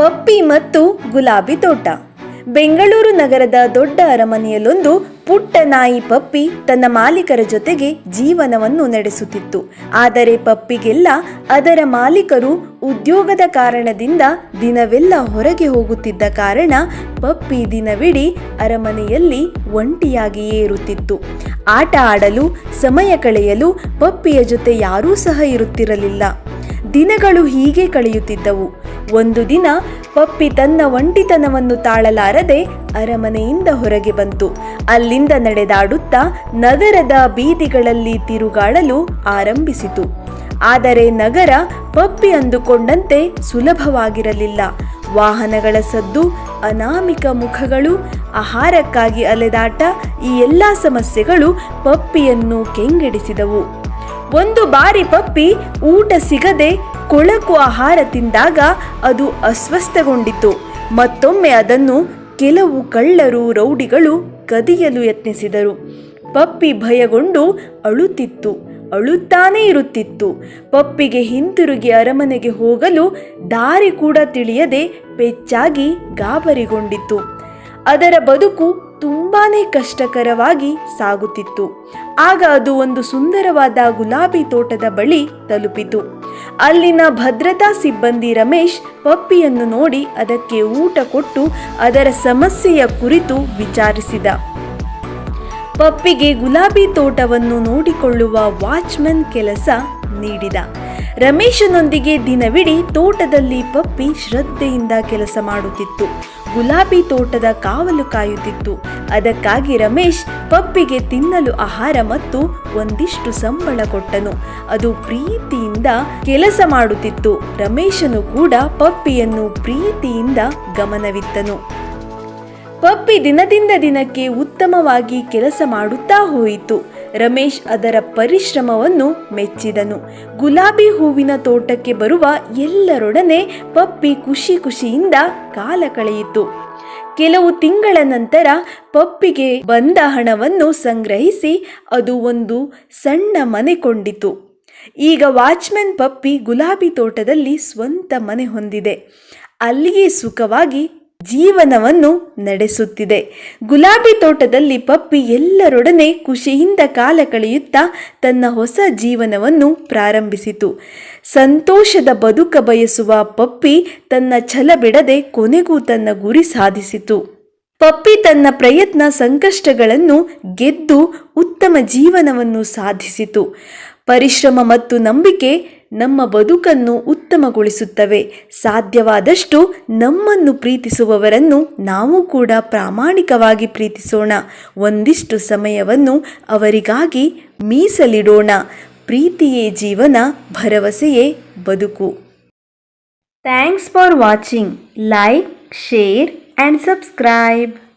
ಪಪ್ಪಿ ಮತ್ತು ಗುಲಾಬಿ ತೋಟ. ಬೆಂಗಳೂರು ನಗರದ ದೊಡ್ಡ ಅರಮನೆಯಲ್ಲೊಂದು ಪುಟ್ಟ ನಾಯಿ ಪಪ್ಪಿ ತನ್ನ ಮಾಲೀಕರ ಜೊತೆಗೆ ಜೀವನವನ್ನು ನಡೆಸುತ್ತಿತ್ತು. ಆದರೆ ಪಪ್ಪಿಗೆಲ್ಲ ಅದರ ಮಾಲೀಕರು ಉದ್ಯೋಗದ ಕಾರಣದಿಂದ ದಿನವೆಲ್ಲ ಹೊರಗೆ ಹೋಗುತ್ತಿದ್ದ ಕಾರಣ ಪಪ್ಪಿ ದಿನವಿಡೀ ಅರಮನೆಯಲ್ಲಿ ಒಂಟಿಯಾಗಿಯೇ ಇರುತ್ತಿತ್ತು ಆಟ ಆಡಲು, ಸಮಯ ಕಳೆಯಲು ಪಪ್ಪಿಯ ಜೊತೆ ಯಾರೂ ಸಹ ಇರುತ್ತಿರಲಿಲ್ಲ. ದಿನಗಳು ಹೀಗೆ ಕಳೆಯುತ್ತಿದ್ದವು. ಒಂದು ದಿನ ಪಪ್ಪಿ ತನ್ನ ಒಂಟಿತನವನ್ನು ತಾಳಲಾರದೆ ಅರಮನೆಯಿಂದ ಹೊರಗೆ ಬಂತು. ಅಲ್ಲಿಂದ ನಡೆದಾಡುತ್ತಾ ನಗರದ ಬೀದಿಗಳಲ್ಲಿ ತಿರುಗಾಡಲು ಆರಂಭಿಸಿತು. ಆದರೆ ನಗರ ಪಪ್ಪಿ ಅಂದುಕೊಂಡಂತೆ ಸುಲಭವಾಗಿರಲಿಲ್ಲ. ವಾಹನಗಳ ಸದ್ದು, ಅನಾಮಿಕ ಮುಖಗಳು, ಆಹಾರಕ್ಕಾಗಿ ಅಲೆದಾಟ ಈ ಎಲ್ಲ ಸಮಸ್ಯೆಗಳು ಪಪ್ಪಿಯನ್ನು ಕೆಂಗೆಡಿಸಿದವು. ಒಂದು ಬಾರಿ ಪಪ್ಪಿ ಊಟ ಸಿಗದೆ ಕೊಳಕು ಆಹಾರ ತಿಂದಾಗ ಅದು ಅಸ್ವಸ್ಥಗೊಂಡಿತು. ಮತ್ತೊಮ್ಮೆ ಅದನ್ನು ಕೆಲವು ಕಳ್ಳರು ರೌಡಿಗಳು ಕದಿಯಲು ಯತ್ನಿಸಿದರು. ಪಪ್ಪಿ ಭಯಗೊಂಡು ಅಳುತ್ತಿತ್ತು, ಅಳುತ್ತಾನೇ ಇರುತ್ತಿತ್ತು. ಪಪ್ಪಿಗೆ ಹಿಂತಿರುಗಿ ಅರಮನೆಗೆ ಹೋಗಲು ದಾರಿ ಕೂಡ ತಿಳಿಯದೆ ಪೆಚ್ಚಾಗಿ ಗಾಬರಿಗೊಂಡಿತು. ಅದರ ಬದುಕು ತುಂಬಾನೇ ಕಷ್ಟಕರವಾಗಿ ಸಾಗುತ್ತಿತ್ತು. ಆಗ ಅದು ಒಂದು ಸುಂದರವಾದ ಗುಲಾಬಿ ತೋಟದ ಬಳಿ ತಲುಪಿತು. ಅಲ್ಲಿನ ಭದ್ರತಾ ಸಿಬ್ಬಂದಿ ರಮೇಶ್ ಪಪ್ಪಿಯನ್ನು ನೋಡಿ ಅದಕ್ಕೆ ಊಟ ಕೊಟ್ಟು ಅದರ ಸಮಸ್ಯೆಯ ಕುರಿತು ವಿಚಾರಿಸಿದ. ಪಪ್ಪಿಗೆ ಗುಲಾಬಿ ತೋಟವನ್ನು ನೋಡಿಕೊಳ್ಳುವ ವಾಚ್ಮನ್ ಕೆಲಸ ನೀಡಿದ. ರಮೇಶನೊಂದಿಗೆ ದಿನವಿಡೀ ತೋಟದಲ್ಲಿ ಪಪ್ಪಿ ಶ್ರದ್ಧೆಯಿಂದ ಕೆಲಸ ಮಾಡುತ್ತಿತ್ತು. ಗುಲಾಬಿ ತೋಟದ ಕಾವಲು ಕಾಯುತ್ತಿತ್ತು. ಅದಕ್ಕಾಗಿ ರಮೇಶ್ ಪಪ್ಪಿಗೆ ತಿನ್ನಲು ಆಹಾರ ಮತ್ತು ಒಂದಿಷ್ಟು ಸಂಬಳ ಕೊಟ್ಟನು. ಅದು ಪ್ರೀತಿಯಿಂದ ಕೆಲಸ ಮಾಡುತ್ತಿತ್ತು. ರಮೇಶನು ಕೂಡ ಪಪ್ಪಿಯನ್ನು ಪ್ರೀತಿಯಿಂದ ಗಮನವಿತ್ತನು. ಪಪ್ಪಿ ದಿನದಿಂದ ದಿನಕ್ಕೆ ಉತ್ತಮವಾಗಿ ಕೆಲಸ ಮಾಡುತ್ತಾ ಹೋಯಿತು. ರಮೇಶ್ ಅದರ ಪರಿಶ್ರಮವನ್ನು ಮೆಚ್ಚಿದನು. ಗುಲಾಬಿ ಹೂವಿನ ತೋಟಕ್ಕೆ ಬರುವ ಎಲ್ಲರೊಡನೆ ಪಪ್ಪಿ ಖುಷಿ ಖುಷಿಯಿಂದ ಕಾಲ ಕಳೆಯಿತು. ಕೆಲವು ತಿಂಗಳ ನಂತರ ಪಪ್ಪಿಗೆ ಬಂದ ಹಣವನ್ನು ಸಂಗ್ರಹಿಸಿ ಅದು ಒಂದು ಸಣ್ಣ ಮನೆ ಕೊಂಡಿತು. ಈಗ ವಾಚ್ಮನ್ ಪಪ್ಪಿ ಗುಲಾಬಿ ತೋಟದಲ್ಲಿ ಸ್ವಂತ ಮನೆ ಹೊಂದಿದೆ. ಅಲ್ಲಿಯೇ ಸುಖವಾಗಿ ಜೀವನವನ್ನು ನಡೆಸುತ್ತಿದೆ. ಗುಲಾಬಿ ತೋಟದಲ್ಲಿ ಪಪ್ಪಿ ಎಲ್ಲರೊಡನೆ ಖುಷಿಯಿಂದ ಕಾಲ ಕಳೆಯುತ್ತಾ ತನ್ನ ಹೊಸ ಜೀವನವನ್ನು ಪ್ರಾರಂಭಿಸಿತು. ಸಂತೋಷದ ಬದುಕ ಬಯಸುವ ಪಪ್ಪಿ ತನ್ನ ಛಲ ಬಿಡದೆ ಕೊನೆಗೂ ತನ್ನ ಗುರಿ ಸಾಧಿಸಿತು. ಪಪ್ಪಿ ತನ್ನ ಪ್ರಯತ್ನ ಸಂಕಷ್ಟಗಳನ್ನು ಗೆದ್ದು ಉತ್ತಮ ಜೀವನವನ್ನು ಸಾಧಿಸಿತು. ಪರಿಶ್ರಮ ಮತ್ತು ನಂಬಿಕೆ ನಮ್ಮ ಬದುಕನ್ನು ಉತ್ತಮಗೊಳಿಸುತ್ತವೆ. ಸಾಧ್ಯವಾದಷ್ಟು ನಮ್ಮನ್ನು ಪ್ರೀತಿಸುವವರನ್ನು ನಾವು ಕೂಡ ಪ್ರಾಮಾಣಿಕವಾಗಿ ಪ್ರೀತಿಸೋಣ. ಒಂದಿಷ್ಟು ಸಮಯವನ್ನು ಅವರಿಗಾಗಿ ಮೀಸಲಿಡೋಣ. ಪ್ರೀತಿಯೇ ಜೀವನ, ಭರವಸೆಯೇ ಬದುಕು. Thanks for watching. Like, share and subscribe.